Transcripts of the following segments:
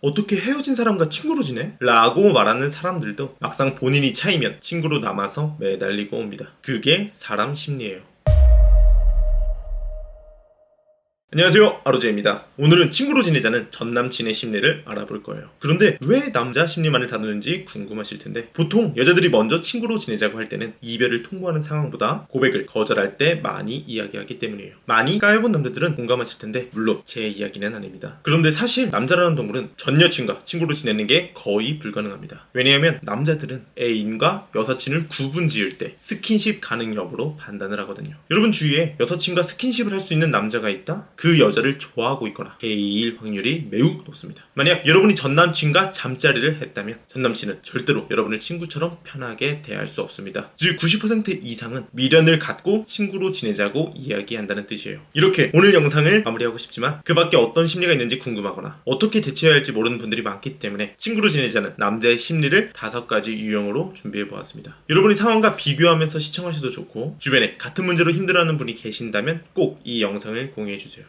어떻게 헤어진 사람과 친구로 지내? 라고 말하는 사람들도 막상 본인이 차이면 친구로 남아서 매달리고 옵니다. 그게 사람 심리예요. 안녕하세요 아로제입니다. 오늘은 친구로 지내자는 전남친의 심리를 알아볼 거예요. 그런데 왜 남자 심리만을 다루는지 궁금하실 텐데 보통 여자들이 먼저 친구로 지내자고 할 때는 이별을 통보하는 상황보다 고백을 거절할 때 많이 이야기하기 때문이에요. 많이 까여본 남자들은 공감하실 텐데 물론 제 이야기는 아닙니다. 그런데 사실 남자라는 동물은 전 여친과 친구로 지내는 게 거의 불가능합니다. 왜냐하면 남자들은 애인과 여사친을 구분 지을 때 스킨십 가능 여부로 판단을 하거든요. 여러분 주위에 여사친과 스킨십을 할 수 있는 남자가 있다? 그 여자를 좋아하고 있거나 해이일 확률이 매우 높습니다. 만약 여러분이 전 남친과 잠자리를 했다면 전 남친은 절대로 여러분을 친구처럼 편하게 대할 수 없습니다. 즉 90% 이상은 미련을 갖고 친구로 지내자고 이야기한다는 뜻이에요. 이렇게 오늘 영상을 마무리하고 싶지만 그 밖에 어떤 심리가 있는지 궁금하거나 어떻게 대처해야 할지 모르는 분들이 많기 때문에 친구로 지내자는 남자의 심리를 다섯 가지 유형으로 준비해 보았습니다. 여러분이 상황과 비교하면서 시청하셔도 좋고 주변에 같은 문제로 힘들어하는 분이 계신다면 꼭 이 영상을 공유해 주세요.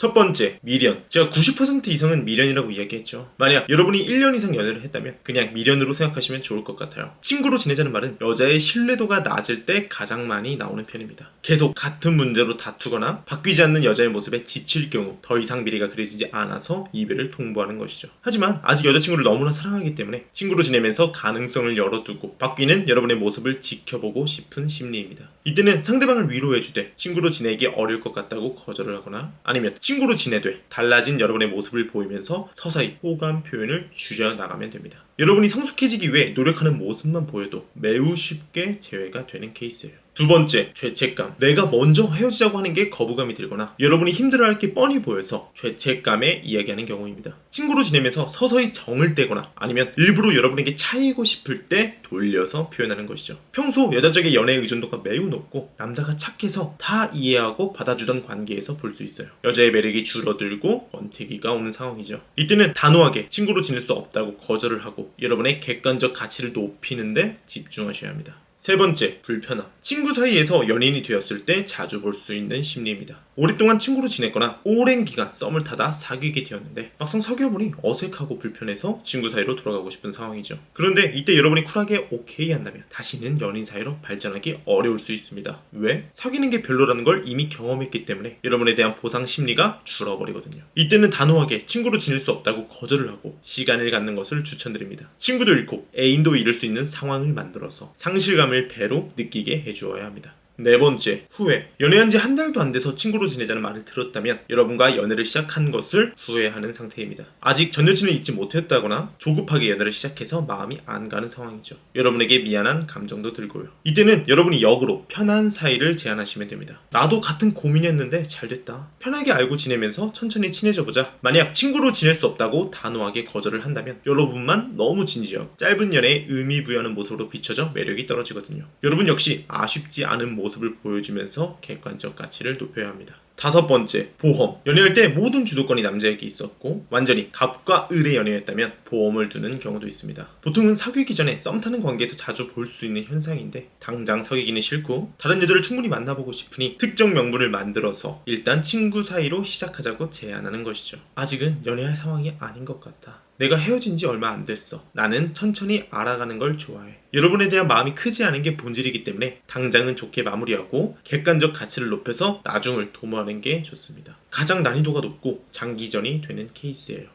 첫 번째, 미련. 제가 90% 이상은 미련이라고 이야기했죠. 만약 여러분이 1년 이상 연애를 했다면 그냥 미련으로 생각하시면 좋을 것 같아요. 친구로 지내자는 말은 여자의 신뢰도가 낮을 때 가장 많이 나오는 편입니다. 계속 같은 문제로 다투거나 바뀌지 않는 여자의 모습에 지칠 경우 더 이상 미래가 그려지지 않아서 이별을 통보하는 것이죠. 하지만 아직 여자친구를 너무나 사랑하기 때문에 친구로 지내면서 가능성을 열어두고 바뀌는 여러분의 모습을 지켜보고 싶은 심리입니다. 이때는 상대방을 위로해주되 친구로 지내기 어려울 것 같다고 거절을 하거나 아니면 친구로 지내되 달라진 여러분의 모습을 보이면서 서서히 호감 표현을 줄여 나가면 됩니다. 여러분이 성숙해지기 위해 노력하는 모습만 보여도 매우 쉽게 제외가 되는 케이스예요. 두 번째, 죄책감. 내가 먼저 헤어지자고 하는 게 거부감이 들거나 여러분이 힘들어할 게 뻔히 보여서 죄책감에 이야기하는 경우입니다. 친구로 지내면서 서서히 정을 떼거나 아니면 일부러 여러분에게 차이고 싶을 때 돌려서 표현하는 것이죠. 평소 여자적인 연애 의존도가 매우 높고 남자가 착해서 다 이해하고 받아주던 관계에서 볼 수 있어요. 여자의 매력이 줄어들고 권태기가 오는 상황이죠. 이때는 단호하게 친구로 지낼 수 없다고 거절을 하고 여러분의 객관적 가치를 높이는데 집중하셔야 합니다. 세 번째, 불편함. 친구 사이에서 연인이 되었을 때 자주 볼 수 있는 심리입니다. 오랫동안 친구로 지냈거나 오랜 기간 썸을 타다 사귀게 되었는데 막상 사귀어보니 어색하고 불편해서 친구 사이로 돌아가고 싶은 상황이죠. 그런데 이때 여러분이 쿨하게 오케이 한다면 다시는 연인 사이로 발전하기 어려울 수 있습니다. 왜? 사귀는 게 별로라는 걸 이미 경험했기 때문에 여러분에 대한 보상 심리가 줄어버리거든요. 이때는 단호하게 친구로 지낼 수 없다고 거절을 하고 시간을 갖는 것을 추천드립니다. 친구도 잃고 애인도 잃을 수 있는 상황을 만들어서 상실 감을 배로 느끼게 해주어야 합니다. 네 번째, 후회. 연애한 지 한 달도 안 돼서 친구로 지내자는 말을 들었다면 여러분과 연애를 시작한 것을 후회하는 상태입니다. 아직 전 여친을 잊지 못했다거나 조급하게 연애를 시작해서 마음이 안 가는 상황이죠. 여러분에게 미안한 감정도 들고요. 이때는 여러분이 역으로 편한 사이를 제안하시면 됩니다. 나도 같은 고민이었는데 잘 됐다. 편하게 알고 지내면서 천천히 친해져 보자. 만약 친구로 지낼 수 없다고 단호하게 거절을 한다면 여러분만 너무 진지하고 짧은 연애에 의미 부여하는 모습으로 비춰져 매력이 떨어지거든요. 여러분 역시 아쉽지 않은 모습 모습을 보여주면서 객관적 가치를 높여야 합니다. 다섯 번째, 보험. 연애할 때 모든 주도권이 남자에게 있었고 완전히 갑과 을의 연애였다면 보험을 두는 경우도 있습니다. 보통은 사귀기 전에 썸 타는 관계에서 자주 볼 수 있는 현상인데 당장 사귀기는 싫고 다른 여자를 충분히 만나보고 싶으니 특정 명분을 만들어서 일단 친구 사이로 시작하자고 제안하는 것이죠. 아직은 연애할 상황이 아닌 것 같다. 내가 헤어진 지 얼마 안 됐어. 나는 천천히 알아가는 걸 좋아해. 여러분에 대한 마음이 크지 않은 게 본질이기 때문에 당장은 좋게 마무리하고 객관적 가치를 높여서 나중을 도모하는 게 좋습니다. 가장 난이도가 높고 장기전이 되는 케이스예요.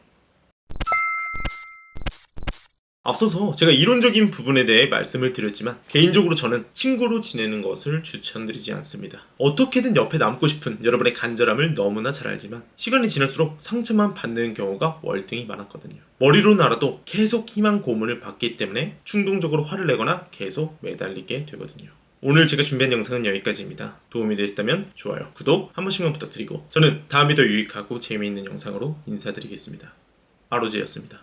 앞서서 제가 이론적인 부분에 대해 말씀을 드렸지만 개인적으로 저는 친구로 지내는 것을 추천드리지 않습니다. 어떻게든 옆에 남고 싶은 여러분의 간절함을 너무나 잘 알지만 시간이 지날수록 상처만 받는 경우가 월등히 많았거든요. 머리로는 알아도 계속 희망 고문을 받기 때문에 충동적으로 화를 내거나 계속 매달리게 되거든요. 오늘 제가 준비한 영상은 여기까지입니다. 도움이 되셨다면 좋아요, 구독 한 번씩만 부탁드리고 저는 다음에 더 유익하고 재미있는 영상으로 인사드리겠습니다. 아로제였습니다.